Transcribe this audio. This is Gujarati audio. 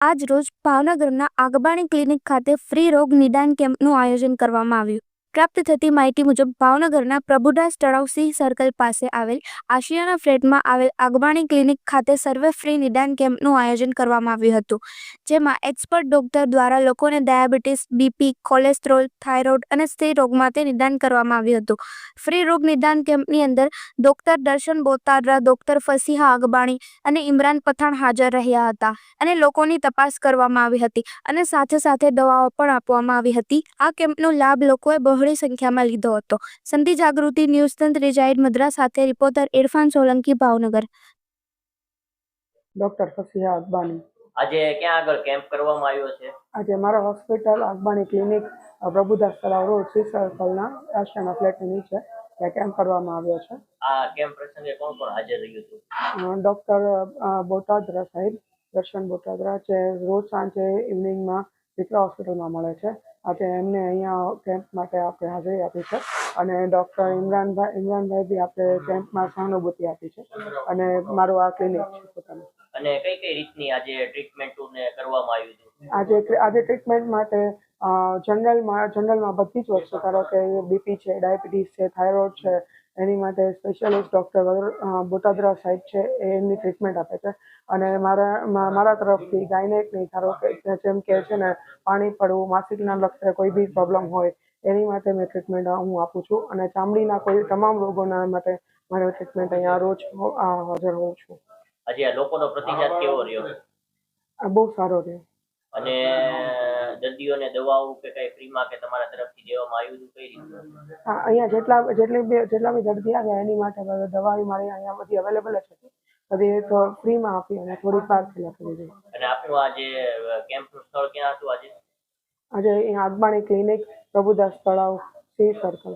આજ રોજ ભાવનગરના આગબાણી ક્લિનિક ખાતે ફ્રી રોગ નિદાન કેમ્પનું આયોજન કરવામાં આવ્યું. પ્રાપ્ત થતી માહિતી મુજબ, ભાવનગરના પ્રભુદાસ તળાવ સિંહ સર્કલ પાસે આવેલ આશિયાના ફ્લેટમાં આવેલ આગબાણી ક્લિનિક ખાતે સર્વે ફ્રી નિદાન કેમ્પનું આયોજન કરવામાં આવ્યું હતું. જેમાં એક્સપર્ટ ડોક્ટર દ્વારા લોકોને ડાયાબિટીસ, બીપી, કોલેસ્ટ્રોલ, થાઇરોઇડ અને સ્ત્રી રોગ માટે નિદાન કરવામાં આવ્યું હતું. ફ્રી રોગ નિદાન કેમ્પની અંદર ડોક્ટર દર્શન બોતાદરા, ડોક્ટર ફસીહા અગબાણી અને ઇમરાન પઠાણ હાજર રહ્યા હતા અને લોકોની તપાસ કરવામાં આવી હતી અને સાથે સાથે દવાઓ પણ આપવામાં આવી હતી. આ કેમ્પનો લાભ લોકોએ બહોળી સંખ્યામાં લીધો હતો. સંધિ જાગૃતિ ન્યૂઝ તંત્ર રિજાઇડ મદ્રાસ સાથે રિપોર્ટર ઇરફાન સોલંકી, ભાવનગર. ડોક્ટર ફસીહા અકબાની આજે ક્યાં આગળ કેમ્પ કરવામાં આવ્યો છે? આજે મારા hospital આગબાણી clinic Prabhudas Talav road C સર્કલના આશ્રમના ફ્લેટની નીચે ત્યાં કેમ્પ કરવામાં આવ્યો છે. આ કેમ્પ પ્રસંગે કોણ કોણ હાજર રહ્યું હતું? ડૉક્ટર બોટાદરા સાહેબ દર્શન બોટાદરા જે રોજ સાંજે ઇવનિંગમાં દીકરા હોસ્પિટલમાં મળે છે. આજે એમને અહીંયા કેમ્પ માટે આપણે હાજરી આપી છે. અને ડૉક્ટર ઇમરાનભાઈ ઇમરાનભાઈ બી આપણે કેમ્પમાં સહાનુભૂતિ આપી છે. અને મારું આ ક્લિનિક છે પોતાનું. અને કઈ કઈ રીતની આજે ટ્રીટમેન્ટ કરવામાં આવ્યું હતું? આજે આજે ટ્રીટમેન્ટ માટે જનરલમાં જનરલમાં બધી જ વસ્તુ, ધારો કે બીપી છે, ડાયાબિટીસ છે, થાઇરોઇડ છે, એની માટે સ્પેશિયાલિસ્ટ ડૉક્ટર બોટાદરા સાહેબ છે, એ એમની ટ્રીટમેન્ટ આપે છે. અને મારા મારા તરફથી ગાયનેકની, ધારો કે, જેમ કે છે ને, પાણી પડવું માસિકના લગતા કોઈ બી પ્રોબ્લેમ હોય, એની માટે મેં ટ્રીટમેન્ટ હું આપું છું. અને ચામડીના કોઈ તમામ રોગોના માટે મારે ટ્રીટમેન્ટ અહીંયા રોજ હાજર હોઉં છું. આજે આ લોકોનો પ્રતિસાદ કેવો રહ્યો? આ બહુ સારો રહ્યો. અને દર્દીઓને દવાઓ કે કઈ ફ્રીમાં કે તમારા તરફથી દેવામાં આવ્યું હતું કઈ રીતે? હા અહીંયા જેટલા જેટલી બી જેટલા બી દર્દી આવ્યા એની માટે દવાઓ દવાઈ મારી અહીંયા બધી અવેલેબલ જ હતી. બધી તો ફ્રીમાં આપી અને થોડી પાર થયેલા કરી દીધી અને આપનું આ જે કેમ્પનું સ્થળ ક્યાં હતું આજે? આજે અહીંયા આગબાણી ક્લિનિક પ્રભુદાસ તળાવ સી સર્કલ.